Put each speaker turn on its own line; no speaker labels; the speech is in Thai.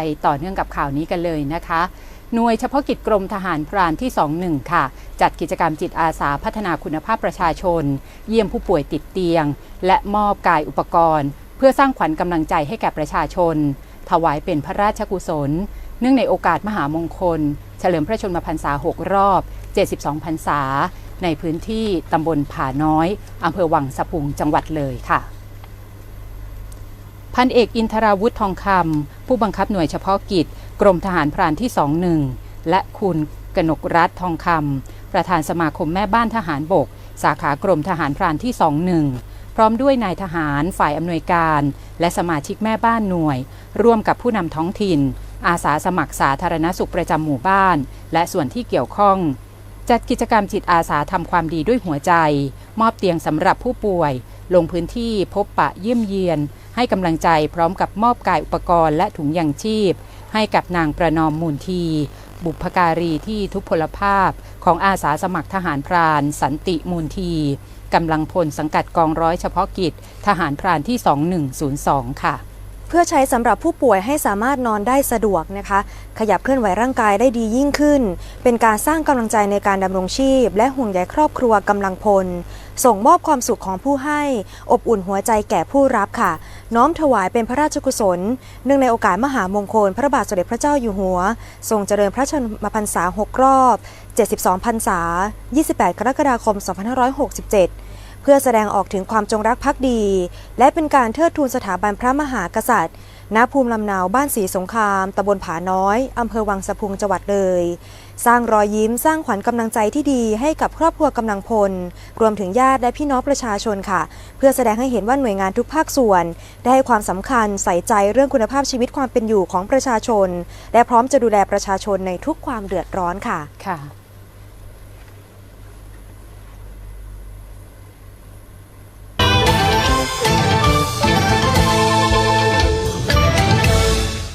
ไปต่อเนื่องกับข่าวนี้กันเลยนะคะหน่วยเฉพาะกิจกรมทหารพรานที่ 21 ค่ะ จัดกิจกรรมจิตอาสาพัฒนาคุณภาพประชาชน เยี่ยมผู้ป่วยติดเตียง และมอบกายอุปกรณ์ เพื่อสร้างขวัญกำลังใจให้แก่ประชาชน ถวายเป็นพระราชกุศล เนื่องในโอกาสมหามงคล เฉลิมพระชนมพรรษา 6 รอบ 72 พรรษา ในพื้นที่ตำบลผาน้อยอำเภอวังสะพุงจังหวัดเลยค่ะพันเอกอินทราวุธทองคำ ผู้บังคับหน่วยเฉพาะกิจ กรมทหารพรานที่ 21 และคุณกนกรัฐทองคำประธานสมาคมแม่บ้านทหารบก สาขากรมทหารพรานที่ 21 พร้อมด้วยนายทหารฝ่ายอำนวยการ และสมาชิกแม่บ้านหน่วย ร่วมกับผู้นำท้องถิ่น อาสาสมัครสาธารณสุขประจำหมู่บ้าน และส่วนที่เกี่ยวข้อง จัดกิจกรรมจิตอาสาทำความดีด้วยหัวใจ มอบเตียงสำหรับผู้ป่วย ลงพื้นที่พบปะเยี่ยมเยียน ให้กำลังใจพร้อมกับมอบกายอุปกรณ์และถุงยางชีพ ให้กับนางประนอมมูลที บุพการีที่ทุพพลภาพของอาสาสมัครทหารพราน สันติมูลทีกำลังพลสังกัดกองร้อยเฉพาะกิจ ทหารพรานที่ 2102 ค่ะ
เพื่อใช้สำหรับผู้ป่วยให้สามารถนอนได้สะดวกนะคะ ขยับเคลื่อนไหวร่างกายได้ดียิ่งขึ้น เป็นการสร้างกำลังใจในการดำรงชีพ และห่วงใยครอบครัวกำลังพล ส่งมอบความสุขของผู้ให้ อบอุ่นหัวใจแก่ผู้รับค่ะ น้อมถวายเป็นพระราชกุศล เนื่องในโอกาสมหามงคล พระบาทสมเด็จพระเจ้าอยู่หัว ทรงเจริญพระชนมพรรษา 6 รอบ 72 พรรษา 28 กรกฎาคม 2567 เพื่อแสดงออกถึงความจงรักภักดี และเป็นการเทิดทูนสถาบันพระมหากษัตริย์ ณภูมิลำเนาบ้านศรีสงครามตำบลผาน้อยอำเภอวังสะพุงจังหวัดเลย สร้างรอยยิ้มสร้างขวัญกำลังใจที่ดีให้กับครอบครัวกำลังพล รวมถึงญาติและพี่น้องประชาชนค่ะ เพื่อแสดงให้เห็นว่าหน่วยงานทุกภาคส่วน ได้ให้ความสำคัญใส่ใจเรื่องคุณภาพชีวิตความเป็นอยู่ของประชาชน และพร้อมจะดูแลประชาชนในทุกความเดือดร้อนค่ะ
ค่ะ